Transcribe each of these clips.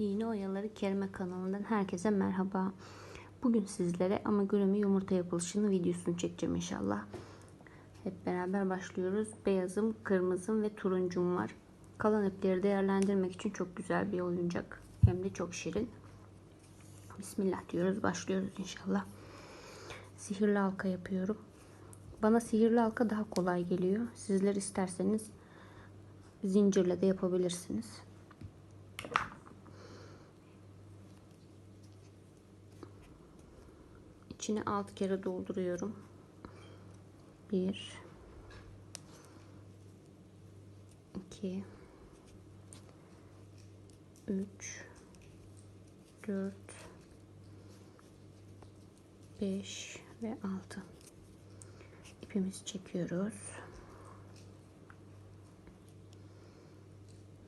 İğne Oyaları Kelime kanalından herkese merhaba. Bugün sizlere amigurumi yumurta yapılışını videosunu çekeceğim inşallah. Hep beraber başlıyoruz. Beyazım, kırmızım ve turuncum var. Kalan ipleri değerlendirmek için çok güzel bir oyuncak. Hem de çok şirin. Bismillah diyoruz. Başlıyoruz inşallah. Sihirli halka yapıyorum. Bana sihirli halka daha kolay geliyor. Sizler isterseniz zincirle de yapabilirsiniz. İçine alt kere dolduruyorum. Bir, iki, üç, dört, beş ve altı. İpimizi çekiyoruz.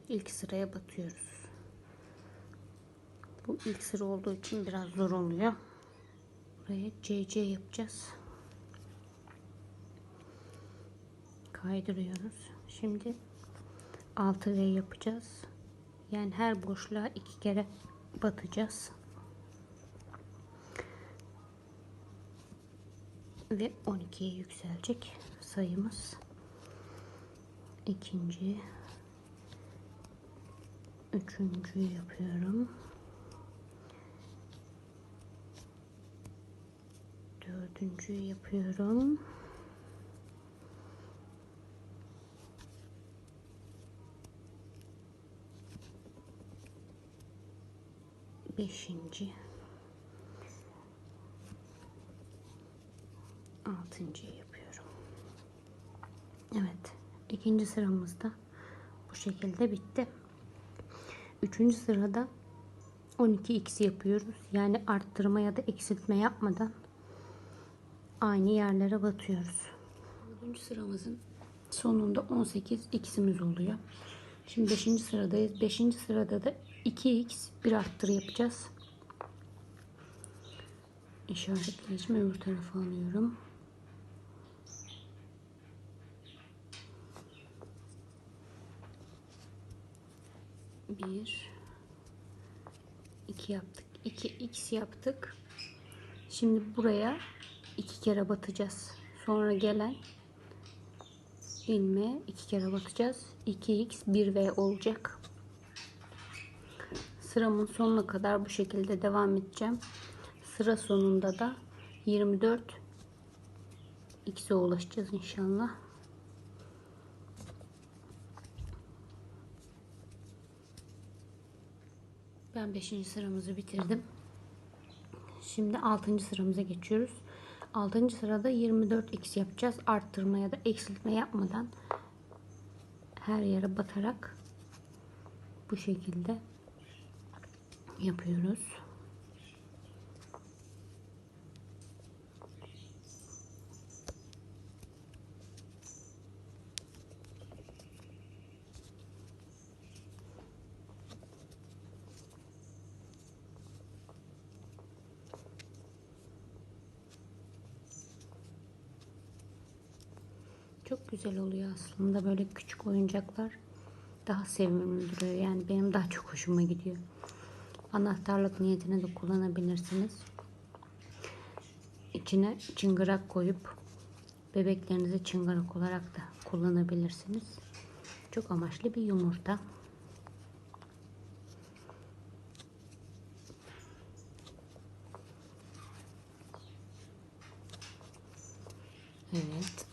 İlk sıraya batıyoruz. Bu ilk sıra olduğu için biraz zor oluyor. Buraya CC yapacağız. Kaydırıyoruz. Şimdi 6 V yapacağız. Yani her boşluğa iki kere batacağız. Ve 12'ye yükselecek sayımız. İkinci, üçüncü yapıyorum. Dördüncü yapıyorum. Beşinci. Altıncı yapıyorum. Evet. ikinci sıramızda bu şekilde bitti. Üçüncü sırada 12x yapıyoruz. Yani arttırma ya da eksiltme yapmadan aynı yerlere batıyoruz. 4. sıramızın sonunda 18 x'imiz oluyor. Şimdi 5. sıradayız. 5. sırada da 2x bir arttırı yapacağız. İşaretleyicimi öbür tarafa alıyorum. Bir, iki yaptık. 2 x yaptık. Şimdi buraya iki kere batacağız. Sonra gelen ilmeğe iki kere batacağız. 2x 1v olacak. Sıramın sonuna kadar bu şekilde devam edeceğim. Sıra sonunda da 24 x'e ulaşacağız inşallah. Ben 5. sıramızı bitirdim. Şimdi 6. sıramıza geçiyoruz. 6. sırada 24x yapacağız. Arttırma ya da eksiltme yapmadan her yere batarak bu şekilde yapıyoruz. Çok güzel oluyor aslında böyle küçük oyuncaklar daha sevimli duruyor. Yani benim daha çok hoşuma gidiyor. Anahtarlık niyetine de kullanabilirsiniz. İçine çıngırak koyup bebeklerinizi çıngırak olarak da kullanabilirsiniz. Çok amaçlı bir yumurta. Evet.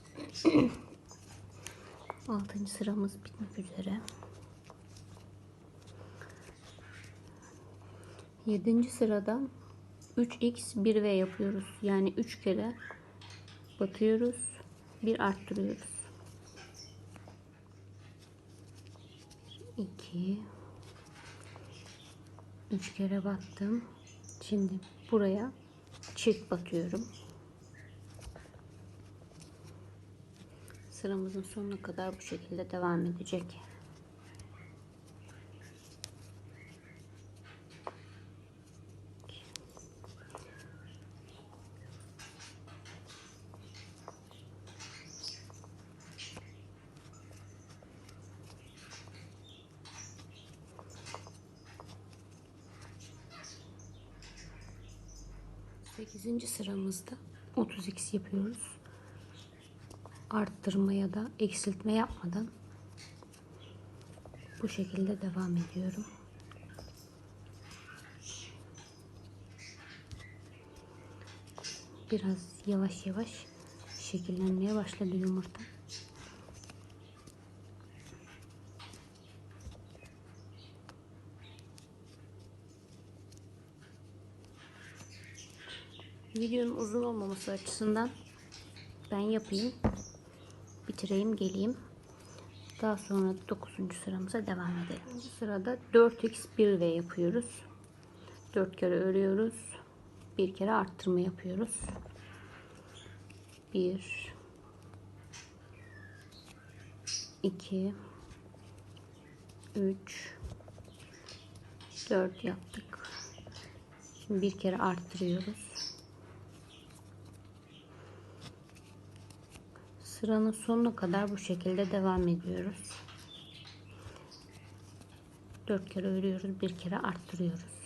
Altıncı sıramız bitmek üzere. Yedinci sırada 3x 1v yapıyoruz. Yani 3 kere batıyoruz. Bir arttırıyoruz. 2 3 kere battım. Şimdi buraya çift batıyorum. sıramızın sonuna kadar bu şekilde devam edecek. Sekizinci sıramızda 32 yapıyoruz. Arttırma ya da eksiltme yapmadan bu şekilde devam ediyorum. Biraz yavaş yavaş şekillenmeye başladı yumurta. Videonun uzun olmaması açısından ben yapayım. Bitireyim geleyim. Daha sonra 9. sıramıza devam edelim. 9. sırada 4x 1v yapıyoruz. 4 kere örüyoruz. Bir kere arttırma yapıyoruz. 1 2 3 4 yaptık. Şimdi bir kere arttırıyoruz. Sıranın sonuna kadar bu şekilde devam ediyoruz. 4 kere örüyoruz, bir kere arttırıyoruz.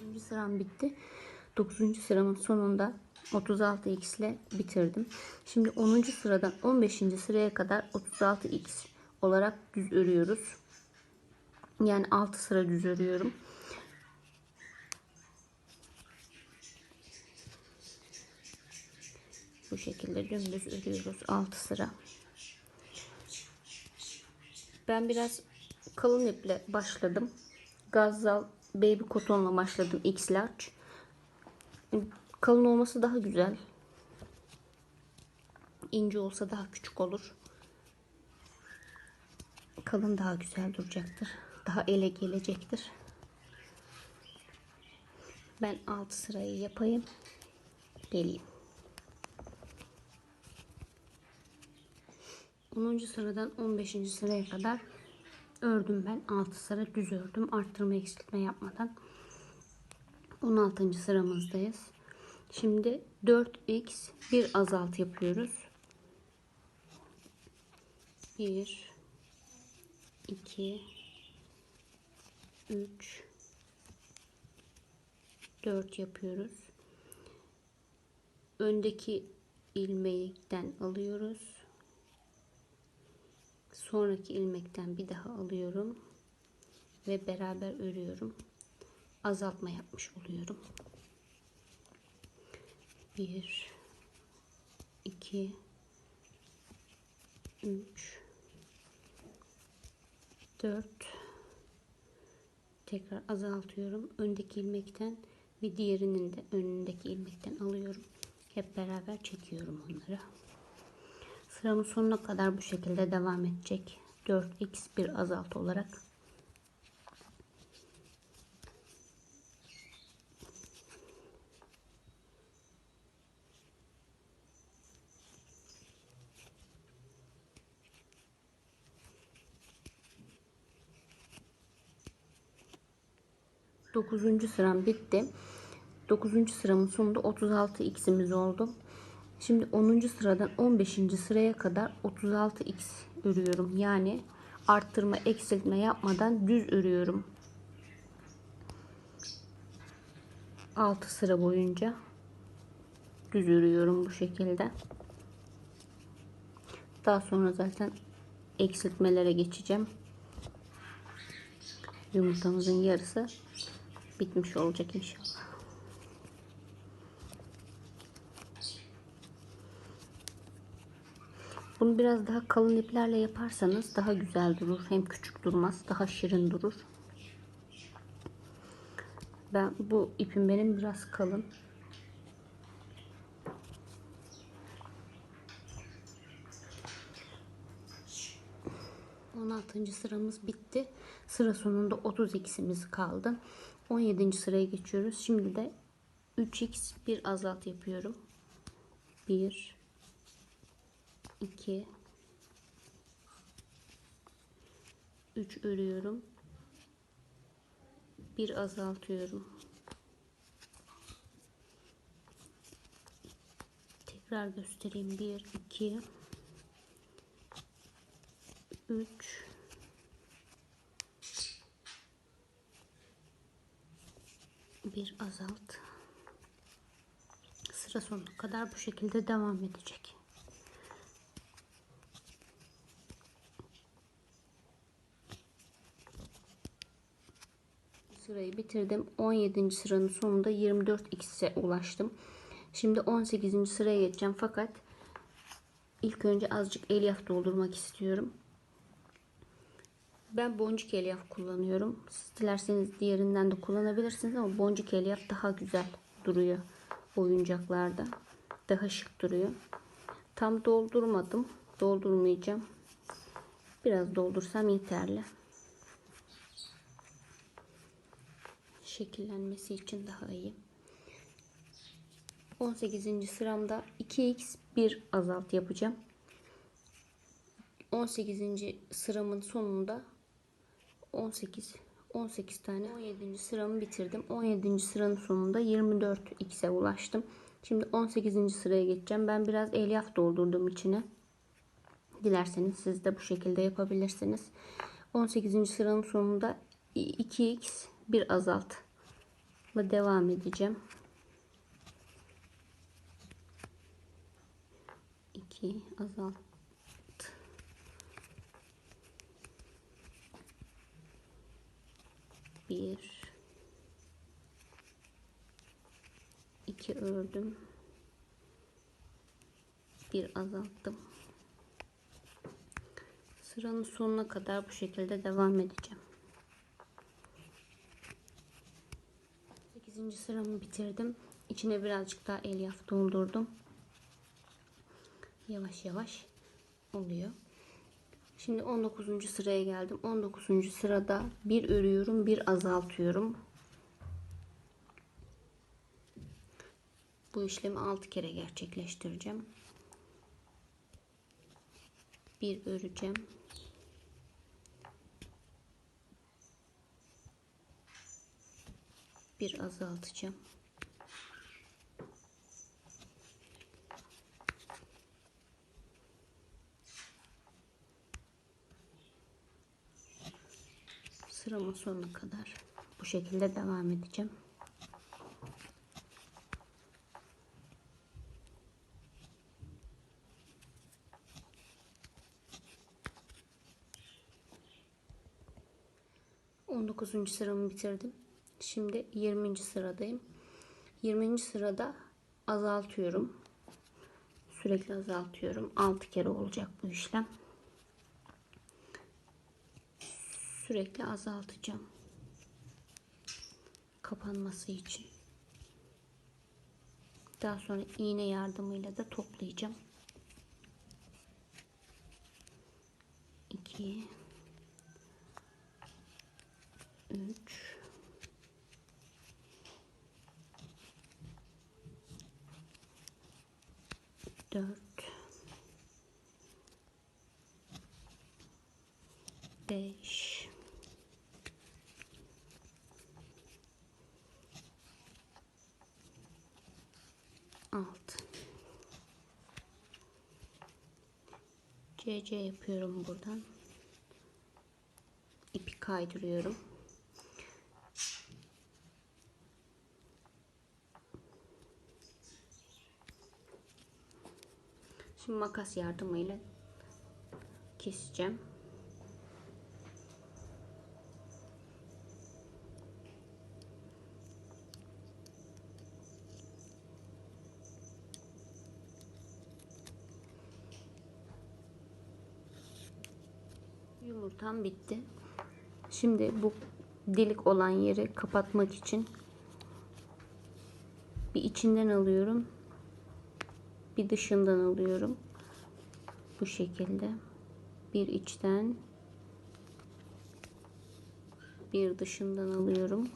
Birinci sıram bitti. 9. sıramın sonunda 36x ile bitirdim. Şimdi 10. sıradan 15. sıraya kadar 36x olarak düz örüyoruz. Yani 6 sıra düz örüyorum. Bu şekilde dümdüz örüyoruz 6 sıra. Ben biraz kalın iple başladım. Gazal baby kotonla başladım X large. Kalın olması daha güzel. İnce olsa daha küçük olur. Kalın daha güzel duracaktır. Daha ele gelecektir. Ben 6 sırayı yapayım. Geleyim. 10. sıradan 15. sıraya kadar ördüm ben. 6 sıra düz ördüm. Arttırma eksiltme yapmadan. 16. sıramızdayız. Şimdi 4x bir azalt yapıyoruz. 1 2 3 4 yapıyoruz. Öndeki ilmekten alıyoruz. Sonraki ilmekten bir daha alıyorum ve beraber örüyorum. Azaltma yapmış oluyorum. 1 2 3 4 tekrar azaltıyorum. Öndeki ilmekten bir diğerinin de önündeki ilmekten alıyorum. Hep beraber çekiyorum onları. Sıramın sonuna kadar bu şekilde devam edecek. 4x bir azaltı olarak. Dokuzuncu sıram bitti. Dokuzuncu sıramın sonunda 36 x'imiz oldu. Şimdi 10. sıradan 15. sıraya kadar 36x örüyorum. Yani arttırma eksiltme yapmadan düz örüyorum. 6 sıra boyunca düz örüyorum bu şekilde. Daha sonra zaten eksiltmelere geçeceğim. Yumurtamızın yarısı bitmiş olacak inşallah. Bunu biraz daha kalın iplerle yaparsanız daha güzel durur. Hem küçük durmaz, daha şirin durur. Ben bu ipim benim biraz kalın. Altıncı sıramız bitti. Sıra sonunda 30x'imiz kaldı. 17. sıraya geçiyoruz. Şimdi de 3x bir azalt yapıyorum. 1 2 3 örüyorum. Bir azaltıyorum. Tekrar göstereyim. 1 2 3 bir azalt. Sıra sonuna kadar bu şekilde devam edecek. Sırayı bitirdim. 17. sıranın sonunda 24 x'e ulaştım. Şimdi 18. sıraya geçeceğim fakat ilk önce azıcık elyaf doldurmak istiyorum. Ben boncuk elyaf kullanıyorum. Siz dilerseniz diğerinden de kullanabilirsiniz ama boncuk elyaf daha güzel duruyor oyuncaklarda. Daha şık duruyor. Tam doldurmadım. Doldurmayacağım. Biraz doldursam yeterli. Şekillenmesi için daha iyi. 18. sıramda 2x 1 azalt yapacağım. 18. sıramın sonunda 18 18 tane 17. sıramı bitirdim. 17. sıranın sonunda 24 x'e ulaştım. Şimdi 18. sıraya geçeceğim. Ben biraz elyaf doldurdum içine. Dilerseniz siz de bu şekilde yapabilirsiniz. 18. sıranın sonunda 2x bir azalt ile devam edeceğim. 2 azalt. Bir. İki ördüm. Bir azalttım. Sıranın sonuna kadar bu şekilde devam edeceğim 8. sıramı bitirdim içine birazcık daha elyaf doldurdum yavaş yavaş oluyor Şimdi 19. sıraya geldim. 19. sırada bir örüyorum, bir azaltıyorum. Bu işlemi 6 kere gerçekleştireceğim. Bir öreceğim. Bir azaltacağım. sıramın sonuna kadar bu şekilde devam edeceğim. On dokuzuncu sıramı bitirdim. Şimdi 20. sıradayım. 20. sırada azaltıyorum. Sürekli azaltıyorum. 6 kere olacak bu işlem. sürekli azaltacağım. Kapanması için. Daha sonra iğne yardımıyla da toplayacağım. 2 3 4 5 alt CC yapıyorum buradan. İpi kaydırıyorum şimdi makas yardımıyla keseceğim Yumurtam bitti. Şimdi bu delik olan yeri kapatmak için bir içinden alıyorum. Bir dışından alıyorum. Bu şekilde. Bir içten bir dışından alıyorum.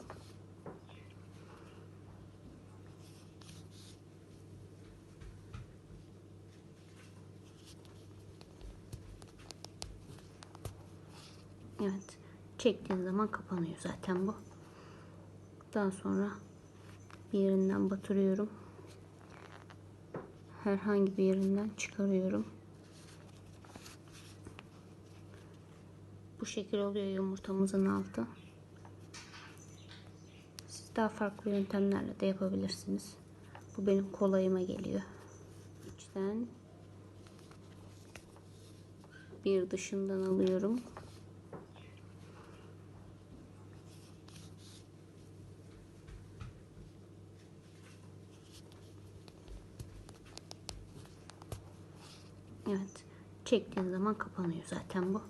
Evet. Çektiğin zaman kapanıyor zaten bu. Daha sonra bir yerinden batırıyorum. Herhangi bir yerinden çıkarıyorum. Bu şekil oluyor yumurtamızın altı. Siz daha farklı yöntemlerle de yapabilirsiniz. Bu benim kolayıma geliyor. İçten bir dışından alıyorum. Evet. Çektiğin zaman kapanıyor zaten bu.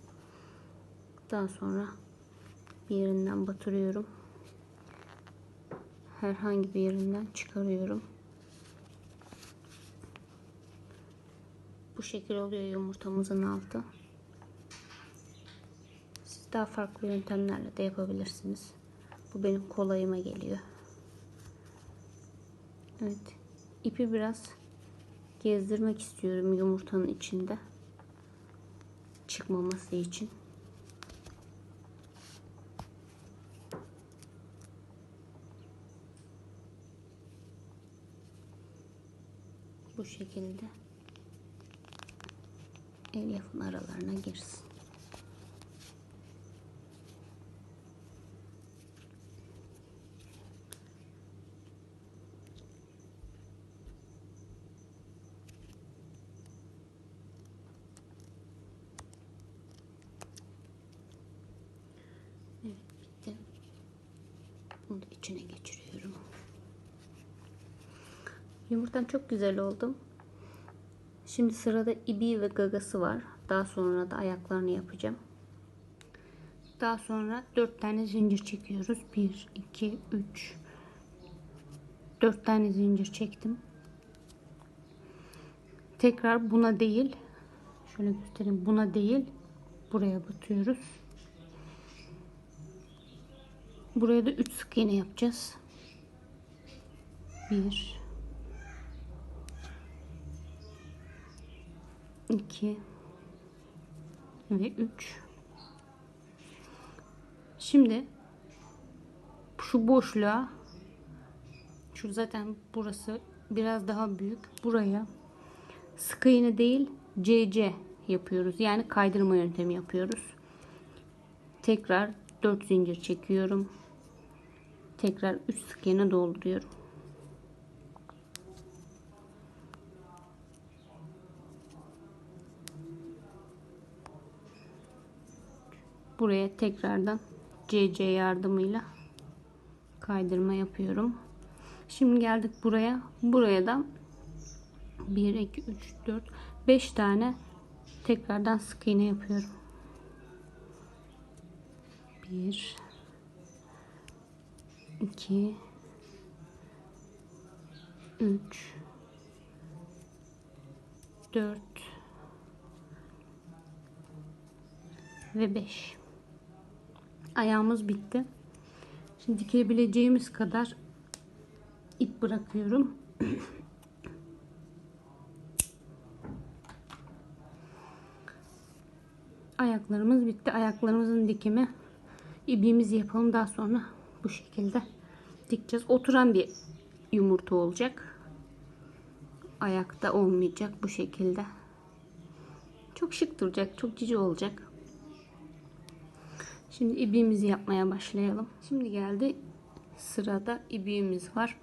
Daha sonra bir yerinden batırıyorum. Herhangi bir yerinden çıkarıyorum. Bu şekil oluyor yumurtamızın altı. Siz daha farklı yöntemlerle de yapabilirsiniz. Bu benim kolayıma geliyor. Evet. İpi biraz gezdirmek istiyorum yumurtanın içinde. Çıkmaması için. Bu şekilde elyafın aralarına girsin. Bitti. Bunu da içine geçiriyorum. Yumurtam çok güzel oldu. Şimdi sırada ibi ve gagası var. Daha sonra da ayaklarını yapacağım. Daha sonra 4 tane zincir çekiyoruz. 1, 2, 3, 4 tane zincir çektim. Tekrar buna değil, şöyle göstereyim. Buna değil, buraya batıyoruz. Buraya da 3 sık iğne yapacağız. 1 2 ve 3 Şimdi şu boşluğa şu zaten burası biraz daha büyük. Buraya sık iğne değil CC yapıyoruz. Yani kaydırma yöntemi yapıyoruz. Tekrar 4 zincir çekiyorum. Tekrar 3 sık iğne dolduruyorum. Buraya tekrardan CC yardımıyla kaydırma yapıyorum. Şimdi geldik buraya. Buraya da 1 2 3 4 5 tane tekrardan sık iğne yapıyorum. 1 2 3 4 ve 5 ayağımız bitti. Şimdi dikebileceğimiz kadar ip bırakıyorum. Ayaklarımız bitti. Ayaklarımızın dikimi ipliğimizi yapalım. Daha sonra bu şekilde dikeceğiz. Oturan bir yumurta olacak. Ayakta olmayacak bu şekilde. Çok şık duracak çok cici olacak. Şimdi ibriğimizi yapmaya başlayalım. Şimdi geldi sırada ibiğimiz var.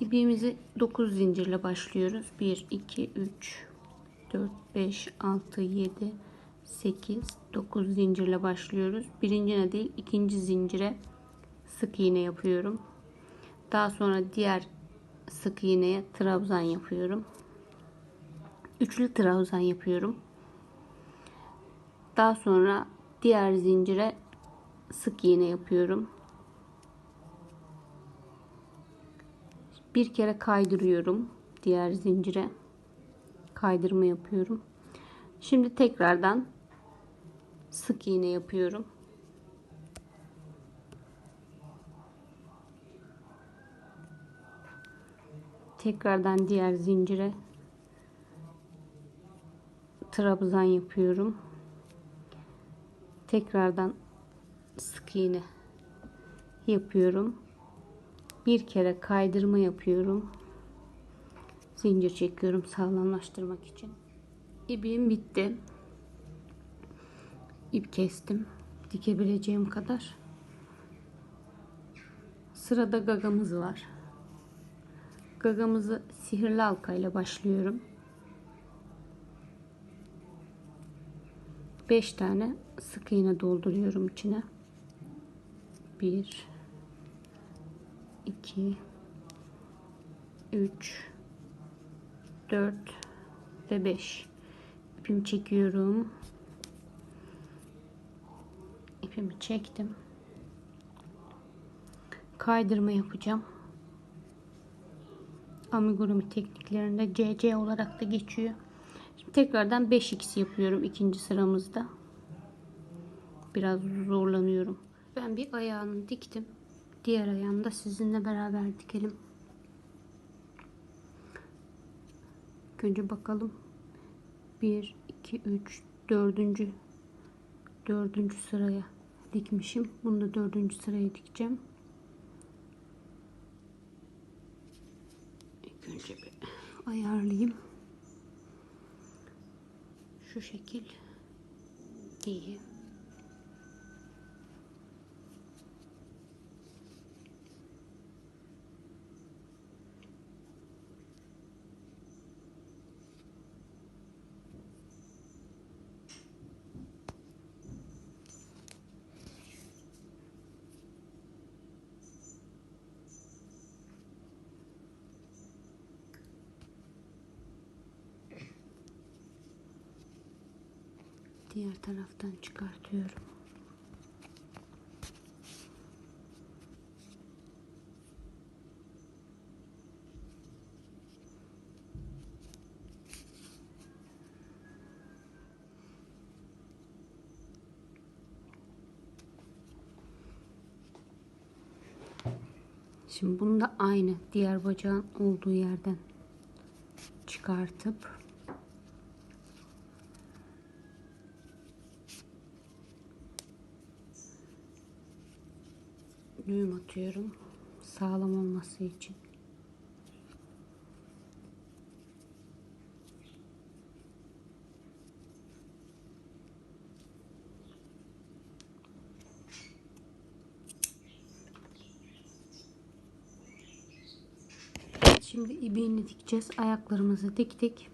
İbiğimizi 9 zincirle başlıyoruz. 1 2 3 4 5 6 7 8 9 zincirle başlıyoruz. Birincine değil ikinci zincire sık iğne yapıyorum. Daha sonra diğer sık iğneye trabzan yapıyorum. Üçlü trabzan yapıyorum. Daha sonra diğer zincire sık iğne yapıyorum. Bir kere kaydırıyorum diğer zincire. Kaydırma yapıyorum. Şimdi tekrardan sık iğne yapıyorum. Tekrardan diğer zincire trabzan yapıyorum. Tekrardan sık iğne yapıyorum. Bir kere kaydırma yapıyorum. Zincir çekiyorum sağlamlaştırmak için. İbiğim bitti ip kestim dikebileceğim kadar Sırada gagamız var. Gagamızı sihirli halka ile başlıyorum. 5 tane sık iğne dolduruyorum içine. 1 2 3 4 ve 5 ipimi çekiyorum ipimi çektim kaydırma yapacağım amigurumi tekniklerinde CC olarak da geçiyor Şimdi tekrardan 5x yapıyorum ikinci sıramızda biraz zorlanıyorum ben bir ayağını diktim diğer ayağını da sizinle beraber dikelim önce bakalım. 1, 2, 3, 4. 4. sıraya dikmişim. Bunu da 4. sıraya dikeceğim. İlk önce bir ayarlayayım. Şu şekil iyi. Diğer taraftan çıkartıyorum. Şimdi bunu da aynı diğer bacağın olduğu yerden çıkartıp atıyorum sağlam olması için. Şimdi ibiğini dikeceğiz. Ayaklarımızı diktik.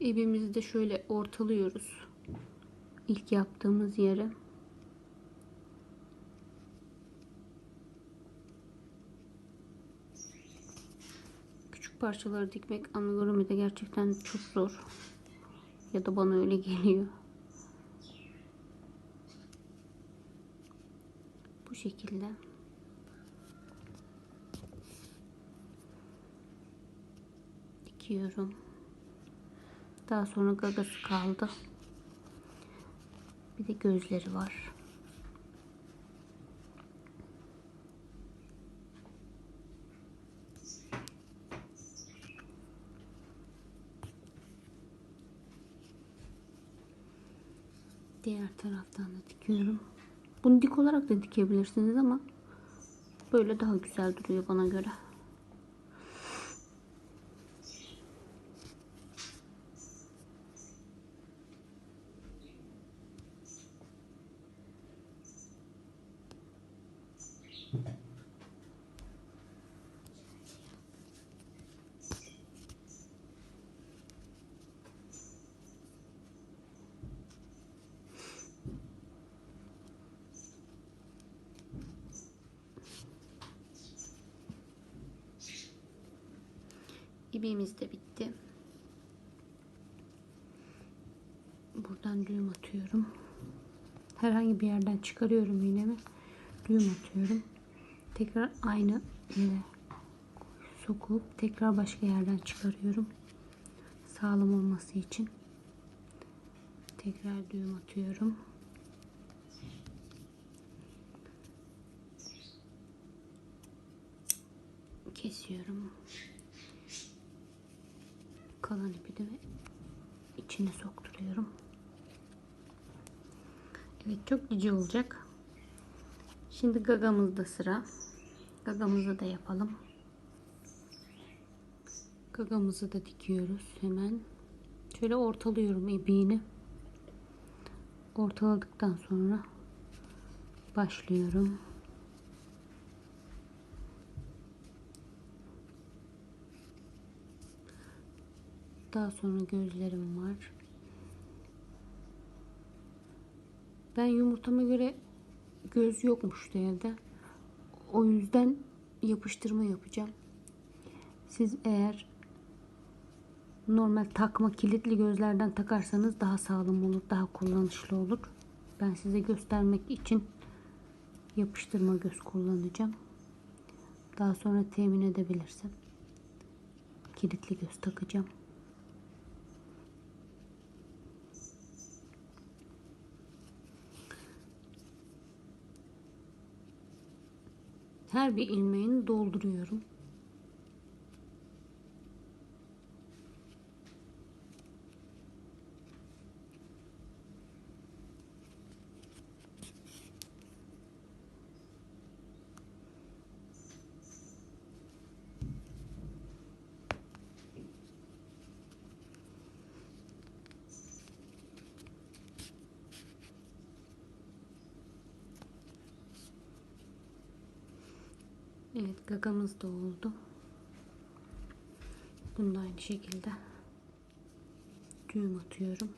İbimizi de şöyle ortalıyoruz. İlk yaptığımız yere. Parçaları dikmek amigurumi'de gerçekten çok zor. Ya da bana öyle geliyor. Bu şekilde. dikiyorum. Daha sonra gagası kaldı. Bir de gözleri var. Diğer taraftan da dikiyorum. Bunu dik olarak da dikebilirsiniz ama böyle daha güzel duruyor bana göre. İbiğimiz de bitti. Buradan düğüm atıyorum. Herhangi bir yerden çıkarıyorum iğnemi. Düğüm atıyorum. Tekrar aynı yere sokup tekrar başka yerden çıkarıyorum. Sağlam olması için. Tekrar düğüm atıyorum. Kesiyorum kalan ipi içine sokturuyorum. Evet çok cici olacak. Şimdi gagamızda sıra. Gagamızı da yapalım. Gagamızı da dikiyoruz hemen. Şöyle ortalıyorum ibiğini. Ortaladıktan sonra başlıyorum. Daha sonra gözlerim var. Ben yumurtama göre göz yokmuştu evde. O yüzden yapıştırma yapacağım. Siz eğer normal takma kilitli gözlerden takarsanız daha sağlam olur, daha kullanışlı olur. Ben size göstermek için yapıştırma göz kullanacağım. Daha sonra temin edebilirsem kilitli göz takacağım. Her bir ilmeğini dolduruyorum. Evet gagamız da oldu. Bunu da aynı şekilde düğüm atıyorum.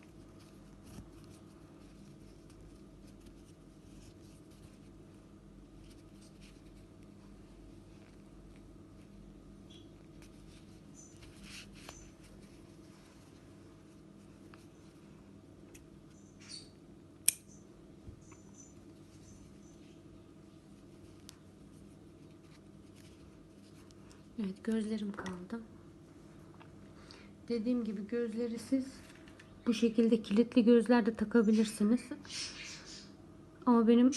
Evet gözlerim kaldı. Dediğim gibi gözleri siz bu şekilde kilitli gözler de takabilirsiniz. Ama benim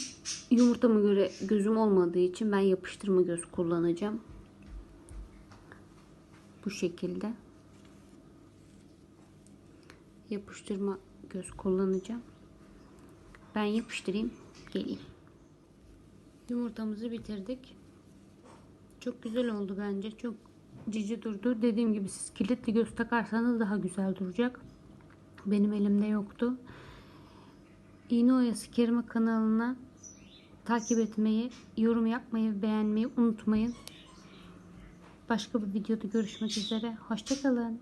yumurtama göre gözüm olmadığı için ben yapıştırma göz kullanacağım. Bu şekilde. Yapıştırma göz kullanacağım. Ben yapıştırayım, geleyim. Yumurtamızı bitirdik. Çok güzel oldu bence. Çok cici durdu. Dediğim gibi siz kilitli göz takarsanız daha güzel duracak. Benim elimde yoktu. İğne Oyası Kerime kanalına takip etmeyi, yorum yapmayı, beğenmeyi unutmayın. Başka bir videoda görüşmek üzere. Hoşçakalın.